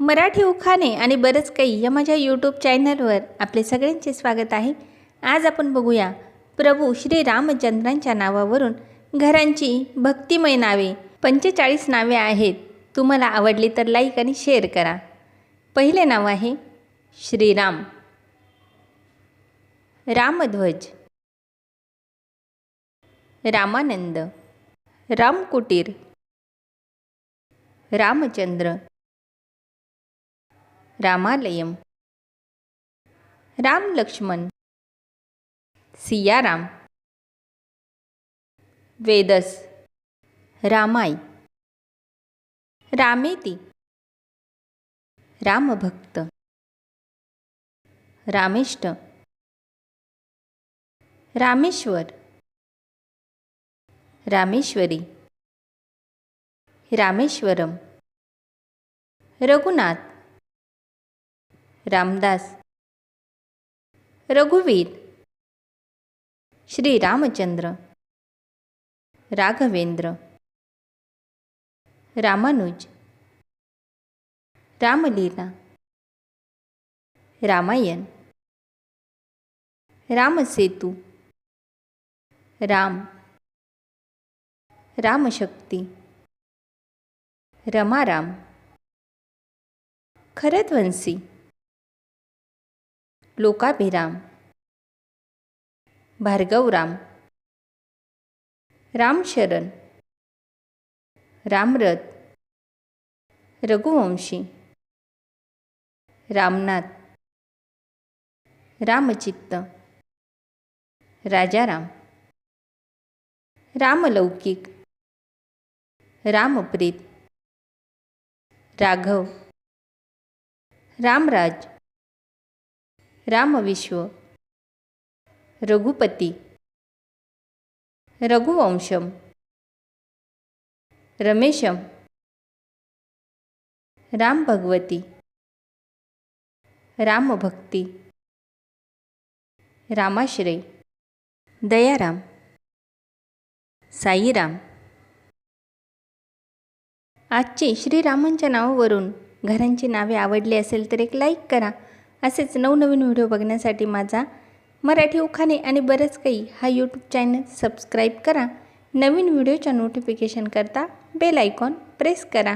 मराठी उखाणे आणि बरंच काही या माझ्या यूट्यूब चॅनलवर आपले सगळ्यांचे स्वागत आहे. आज आपण बघूया प्रभू श्री रामचंद्रांच्या नावावरून घरांची भक्तिमय नावे पंचेचाळीस नावे आहेत. तुम्हाला आवडली तर लाईक आणि शेअर करा. पहिले नाव आहे श्रीराम. रामध्वज. रामानंद. रामकुटीर. रामचंद्र. रामालयम। राम लक्ष्मण। सियाराम। वेदस। रामाई। रामेती। रामभक्त। रामेष्ट। रामेश्वर। रामेश्वरी। रामेश्वरम। रघुनाथ। रामदास. रघुवीर. श्री रामचंद्र राघवेंद्र. रामानुज. रामलीला. रामायण. रामसेतू. राम. रामशक्ती. रमाराम. खरदवंशी लोकाभिराम। भार्गवराम। रामशरण। रामरथ। रघुवंशी। रामनाथ। रामचित्त। राजाराम। रामलौकिक। रामप्रीत। राघव। रामराज। रामविश्व. रघुपती. रघुवंशम. रमेशम. राम भगवती रामभक्ती. रामाश्रय. दयाराम. साईराम. आजची श्रीरामांच्या नावावरून घरांची नावे आवडली असेल तर एक लाईक करा. असेच नवनवीन व्हिडिओ बघण्यासाठी माझा मराठी उखाणे आणि बरंच काही हा यूट्यूब चॅनल सबस्क्राईब करा. नवीन व्हिडिओच्या नोटिफिकेशन करता बेल आयकॉन प्रेस करा.